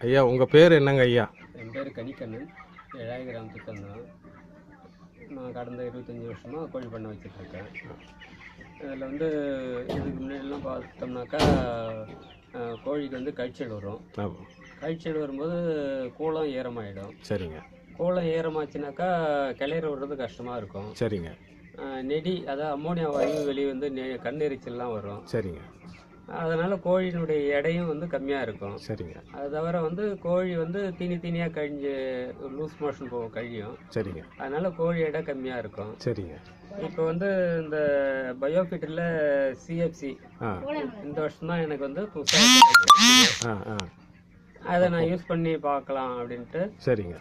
ஐயா உங்கள் பேர் என்னங்க ஐயா? என் பேர் கனிக்கண்ணன் ஏழாய கிராமத்துக்கு வந்தோம் நான் கடந்த இருபத்தஞ்சி வருஷமாக கோழி பண்ணை வச்சிட்ருக்கேன். இதில் வந்து இதுக்கு முன்னாடிலாம் பார்த்தோம்னாக்கா கோழிக்கு வந்து கழிச்சல் வரும். கழிச்சல் வரும்போது கூளம் ஈரமாயிடும் சரிங்க. கூளம் ஈரமாச்சுனாக்கா கிளையிற விடுறது கஷ்டமாக இருக்கும். சரிங்க. நெடி அதாவது அம்மோனியா வாயு வெளியே வந்து நெ கண்ணெரிச்சல்லாம் வரும். சரிங்க. அதனால் கோழியினுடைய எடையும் வந்து கம்மியாக இருக்கும். சரிங்க. அது தவிர வந்து கோழி வந்து தீனி தீனியாக கழிஞ்சு லூஸ் மோஷன் போகும் கழியும். சரிங்க. அதனால கோழி எடை கம்மியாக இருக்கும். சரிங்க. இப்போ வந்து இந்த பயோஃபிட்டில் சிஎஃப்சி இந்த வருஷம் தான் எனக்கு வந்து புதுசாக அதை நான் யூஸ் பண்ணி பார்க்கலாம் அப்படின்ட்டு. சரிங்க.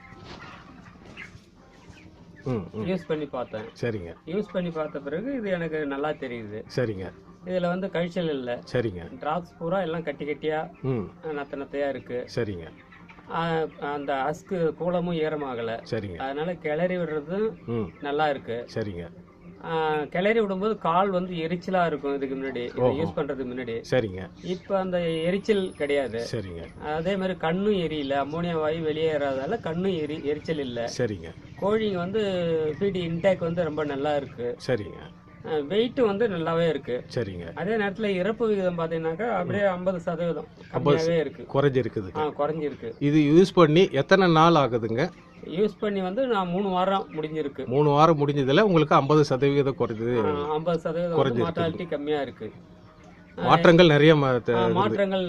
யூஸ் பண்ணி பார்த்தேன். சரிங்க. யூஸ் பண்ணி பார்த்த பிறகு இது எனக்கு நல்லா தெரியுது. சரிங்க. இதில் வந்து கழிச்சல் இல்லை. சரிங்க. ட்ராப்ஸ் பூரா எல்லாம் கட்டி கட்டியாக ம். நத்த நத்தையாக இருக்குது சரிங்க. அந்த அஸ்கு கூலமும் ஈரமாகலை சரிங்க. அதனால கிளறி விடுறதும் ம். நல்லா இருக்கு. சரிங்க. கிளறி விடும்போது கால் வந்து எரிச்சலா இருக்கும் இதுக்கு முன்னாடி. யூஸ் பண்றதுக்கு முன்னாடி. சரிங்க. இப்போ அந்த எரிச்சல் கிடையாது. சரிங்க. அதே மாதிரி கண்ணும் எரியல. அம்மோனியா வாயு வெளியேறாதால கண்ணும் எரி எரிச்சல் இல்லை. சரிங்க. கோழிங்க வந்து ஃபீட் இன்டேக் வந்து ரொம்ப நல்லா இருக்கு. சரிங்க. வெயிட் வந்து நல்லாவே இருக்கு. சரிங்க. அதே நேரத்தில் இறப்பு விகிதம் பார்த்தீங்கன்னாக்கா அப்படியே ஐம்பது சதவீதம். கம்மியாகவே இருக்கு. குறைஞ்சிருக்குதுங்க ஆ குறைஞ்சிருக்கு. இது யூஸ் பண்ணி எத்தனை நாள் ஆகுதுங்க? யூஸ் பண்ணி வந்து நான் மூணு வாரம் முடிஞ்சிருக்கு. மூணு வாரம் முடிஞ்சதுல உங்களுக்கு ஐம்பது சதவிகிதம் குறைஞ்சது. ஐம்பது சதவீதம் குறைஞ்சிருக்கு. கம்மியா இருக்கு. மாற்றங்கள் நிறைய மாற்றங்கள்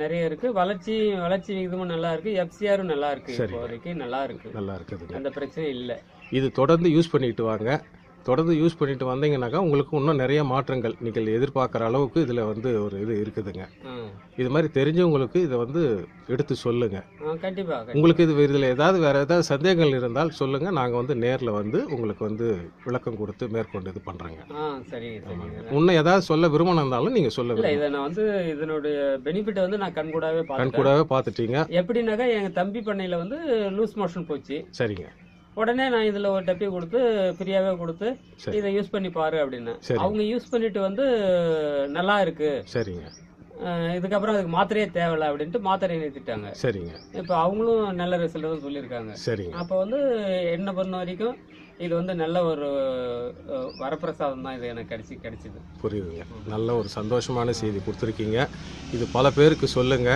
நிறைய இருக்கு. வளர்ச்சி வளர்ச்சி விகிதமும் நல்லா இருக்கு. எஃப்சிஆரும் நல்லா இருக்கு. இப்போதைக்கு நல்லா இருக்கு. நல்லா இருக்குதுங்க. எந்த பிரச்சனையும் இல்ல. இது தொடர்ந்து யூஸ் பண்ணிட்டு வாங்க. தொடர்ந்து யூஸ் பண்ணிட்டு வந்தீங்கன்னாக்கா உங்களுக்கு இன்னும் நிறைய மாற்றங்கள் நீங்கள் எதிர்பார்க்குற அளவுக்கு இதில் வந்து ஒரு இது இருக்குதுங்க. இது மாதிரி தெரிஞ்சவங்களுக்கு இதை வந்து எடுத்து சொல்லுங்க. ஆ, கண்டிப்பா கண்டிப்பா. உங்களுக்கு இது இதில் ஏதாவது வேற ஏதாவது சந்தேகங்கள் இருந்தால் சொல்லுங்க. நாங்கள் வந்து நேரில் வந்து உங்களுக்கு வந்து விளக்கம் கொடுத்து மேற்கொண்டு இது பண்ணுறோங்க இன்னும் ஏதாவது சொல்ல விரும்பணும் இருந்தாலும் நீங்கள் சொல்ல இதை நான் வந்து இதனுடைய பெனிஃபிட் வந்து நான் கண்கூடாவே கண் பார்த்தேன் கூடவே பார்த்துட்டீங்க. எப்படின்னாக்கா எங்க தம்பி பண்ணையில வந்து லூஸ் மோஷன் போச்சு. சரிங்க. உடனே நான் இதுல ஒரு டப்பி கொடுத்து ஃப்ரீயாவே கொடுத்து சரி. இதை யூஸ் பண்ணி பாரு அப்படின்னு. சரி. அவங்க யூஸ் பண்ணிட்டு வந்து நல்லா இருக்கு. சரிங்க. இதுக்கப்புறம் அதுக்கு மாத்திரையே தேவையில்ல அப்படின்ட்டு மாத்திரையை நிறுத்திட்டாங்க. சரிங்க. இப்போ அவங்களும் நல்ல ரிசல்ட் தான் சொல்லியிருக்காங்க. சரிங்க. அப்போ வந்து என்னை பொறுத்த வரைக்கும் இது வந்து நல்ல ஒரு வரப்பிரசாதம் தான் இது எனக்கு கிடைச்சி கிடைச்சிது. புரியுதுங்க. நல்ல ஒரு சந்தோஷமான செய்தி கொடுத்துருக்கீங்க. இது பல பேருக்கு சொல்லுங்க.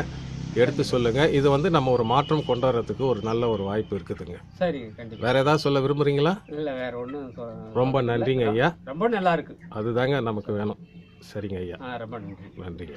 எடுத்து சொல்லுங்க. இது வந்து நம்ம ஒரு மாற்றம் கொண்டு வர்றதுக்கு ஒரு நல்ல ஒரு வாய்ப்பு இருக்குதுங்க. சரி கண்டிப்பா. வேற ஏதாவது சொல்ல விரும்புறீங்களா? இல்லை வேற ஒன்றும் ரொம்ப நன்றிங்க ஐயா. ரொம்ப நல்லா இருக்கு. அதுதாங்க நமக்கு வேணும். சரிங்க ஐயா. ரொம்ப நன்றி. நன்றிங்க.